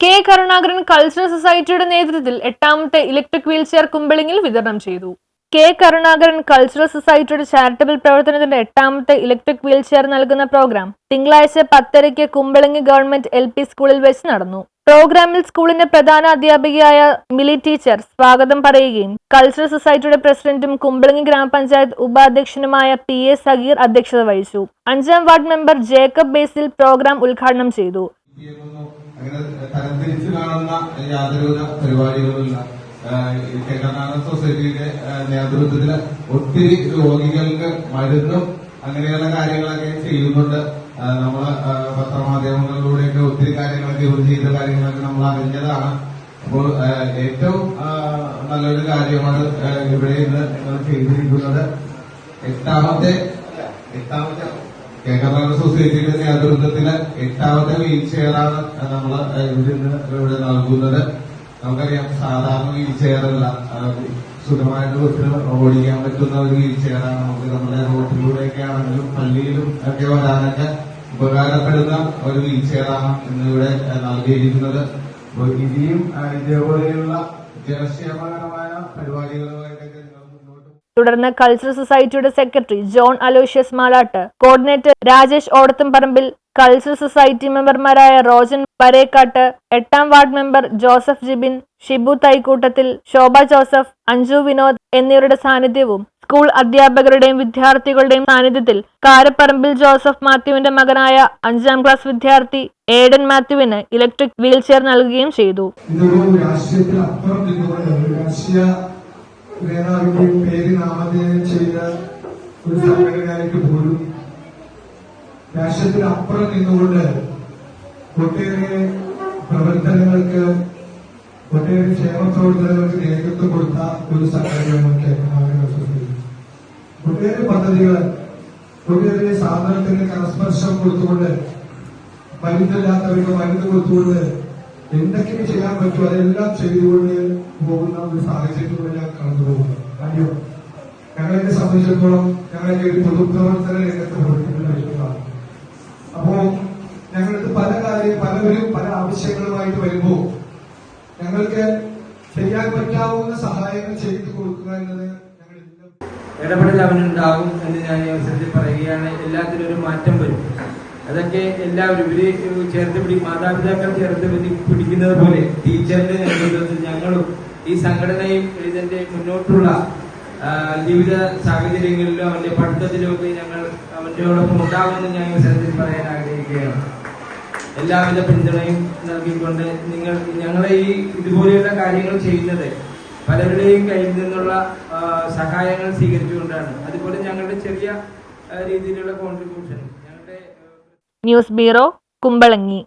K Karunakaran cultural സൊസൈറ്റിയുടെ നേതൃത്വത്തിൽ എട്ടാമത്തെ ഇലക്ട്രിക് വീൽചെയർ കുമ്പളിങ്ങിൽ വിതരണം ചെയ്തു. കെ കരുണാകരൻ കൾച്ചറൽ സൊസൈറ്റിയുടെ ചാരിറ്റബിൾ പ്രവർത്തനത്തിന്റെ എട്ടാമത്തെ ഇലക്ട്രിക് വീൽചെയർ നൽകുന്ന പ്രോഗ്രാം തിങ്കളാഴ്ച പത്തരയ്ക്ക് കുമ്പളങ്ങി ഗവൺമെന്റ് എൽ പി സ്കൂളിൽ വെച്ച് നടന്നു. പ്രോഗ്രാമിൽ സ്കൂളിന്റെ പ്രധാന അധ്യാപികയായ മിലി ടീച്ചർ സ്വാഗതം പറയുകയും കൾച്ചറൽ സൊസൈറ്റിയുടെ പ്രസിഡന്റും കുമ്പളങ്ങി ഗ്രാമപഞ്ചായത്ത് ഉപാധ്യക്ഷനുമായ പി എ സഗീർ അധ്യക്ഷത വഹിച്ചു. അഞ്ചാം ward member Jacob Basil programme ഉദ്ഘാടനം ചെയ്തു. അങ്ങനെ തരംതിരിച്ച് കാണുന്ന യാതൊരുവിധ പരിപാടികളുമില്ല ഈ സൊസൈറ്റിയുടെ നേതൃത്വത്തിൽ ഒത്തിരി രോഗികൾക്ക് മരുന്നും അങ്ങനെയുള്ള കാര്യങ്ങളൊക്കെ ചെയ്യുന്നുണ്ട്. ആഹ് പത്രമാധ്യമങ്ങളിലൂടെയൊക്കെ ഒത്തിരി കാര്യങ്ങളൊക്കെ ഇവർ ചെയ്ത കാര്യങ്ങളൊക്കെ നമ്മൾ അറിഞ്ഞതാണ്. അപ്പോൾ ഏറ്റവും നല്ലൊരു കാര്യമാണ് ഇവിടെ ഇന്ന് നിങ്ങൾ ചെയ്തിരിക്കുന്നത്. എട്ടാമത്തെ എട്ടാമത്തെ കേരള സൊസൈറ്റിയുടെ നേതൃത്വത്തിൽ എട്ടാമത്തെ വീൽ ചെയറാണ് നമ്മൾ ഇതിന് ഇവിടെ നൽകുന്നത്. നമുക്കറിയാം സാധാരണ വീൽ ചെയറല്ല സുഖമായിട്ട് ഓടിക്കാൻ പറ്റുന്ന ഒരു വീൽ ചെയറാണ് നമുക്ക് നമ്മുടെ റോട്ടിലൂടെയൊക്കെ ആണെങ്കിലും പള്ളിയിലും ഒക്കെ വരാനൊക്കെ ഉപകാരപ്പെടുന്ന ഒരു വീൽ ചെയറാണ് ഇന്നിവിടെ നൽകിയിരിക്കുന്നത്. ഇനിയും ഇതേപോലെയുള്ള ജനക്ഷേമകരമായ പരിപാടികളുമായിട്ടൊക്കെ തുടർന്ന് കൾച്ചറൽ സൊസൈറ്റിയുടെ secretary John Aloysius Malattu coordinator Rajesh Odathumparambil cultural society മെമ്പർമാരായ റോജൻ പരേക്കാട്ട് എട്ടാം വാർഡ് മെമ്പർ ജോസഫ് ജിബിൻ ഷിബു തൈക്കൂട്ടത്തിൽ ശോഭ ജോസഫ് അഞ്ജു വിനോദ് എന്നിവരുടെ സാന്നിധ്യവും സ്കൂൾ അധ്യാപകരുടെയും വിദ്യാർത്ഥികളുടെയും സാന്നിധ്യത്തിൽ കാരപ്പറമ്പിൽ ജോസഫ് മാത്യുവിന്റെ മകനായ അഞ്ചാം ക്ലാസ് വിദ്യാർത്ഥി ഏഡൻ മാത്യുവിന് ഇലക്ട്രിക് വീൽചെയർ നൽകുകയും ചെയ്തു. നേതാവിന്റെയും പേര് നാമധേയം ചെയ്ത ഒരു സംഘടനയ്ക്ക് പോലും രാഷ്ട്രത്തിനപ്പുറം നിന്നുകൊണ്ട് ഒട്ടേറെ പ്രവർത്തനങ്ങൾക്ക് ഒട്ടേറെ ക്ഷേമ പ്രവർത്തനങ്ങൾക്ക് നേതൃത്വം കൊടുത്ത ഒരു സംഘടനയാണ് ഒട്ടേറെ പദ്ധതികൾ ഒട്ടേറെ സാധനത്തിന് കരസ്പർശം കൊടുത്തുകൊണ്ട് മരുന്നില്ലാത്തവർക്ക് മരുന്ന് കൊടുത്തുകൊണ്ട് എന്തൊക്കെ ചെയ്യാൻ പറ്റുമോ അതെല്ലാം ചെയ്തുകൊണ്ട് പോകുന്ന ഒരു സാഹചര്യത്തിലൂടെ ഞാൻ കടന്നു പോകുന്നത് കാര്യം ഞങ്ങളെ സംബന്ധിച്ചിടത്തോളം ഞങ്ങളൊക്കെ ഒരു പൊതുപ്രവർത്തന രംഗത്ത് പ്രവർത്തിക്കുന്ന അപ്പോ ഞങ്ങൾക്ക് പല കാര്യം പലവരും പല ആവശ്യങ്ങളുമായിട്ട് വരുമ്പോൾ ഞങ്ങൾക്ക് ചെയ്യാൻ പറ്റാവുന്ന സഹായങ്ങൾ ചെയ്തു കൊടുക്കുക എന്നത് ഇടപെടൽ അവനുണ്ടാകും എന്ന് ഞാൻ ഈ അവസരത്തിൽ പറയുകയാണ്. എല്ലാത്തിനും ഒരു മാറ്റം വരും. അതൊക്കെ എല്ലാവരും ഇവർ ചേർത്ത് പിടി മാതാപിതാക്കൾ ചേർത്ത് പിടി പിടിക്കുന്നത് പോലെ ടീച്ചറിന്റെ നേതൃത്വത്തിൽ ഞങ്ങളും ഈ സംഘടനയും ഇതിന്റെ മുന്നോട്ടുള്ള ജീവിത സാഹചര്യങ്ങളിലും അവന്റെ പഠിത്തത്തിലും ഒക്കെ ഞങ്ങൾ അവന്റെയോടൊപ്പം ഉണ്ടാകുമെന്ന് ഞാൻ അവസരത്തിൽ പറയാൻ ആഗ്രഹിക്കുകയാണ്. എല്ലാവിധ പിന്തുണയും നൽകിക്കൊണ്ട് നിങ്ങൾ ഞങ്ങളെ ഈ ഇതുപോലെയുള്ള കാര്യങ്ങൾ ചെയ്യുന്നത് പലരുടെയും കയ്യിൽ നിന്നുള്ള സഹായങ്ങൾ സ്വീകരിച്ചുകൊണ്ടാണ്. അതുപോലെ ഞങ്ങളുടെ ചെറിയ രീതിയിലുള്ള കോൺട്രിബ്യൂഷൻ ഞങ്ങളുടെ ന്യൂസ് ബ്യൂറോ കുമ്പളങ്ങി.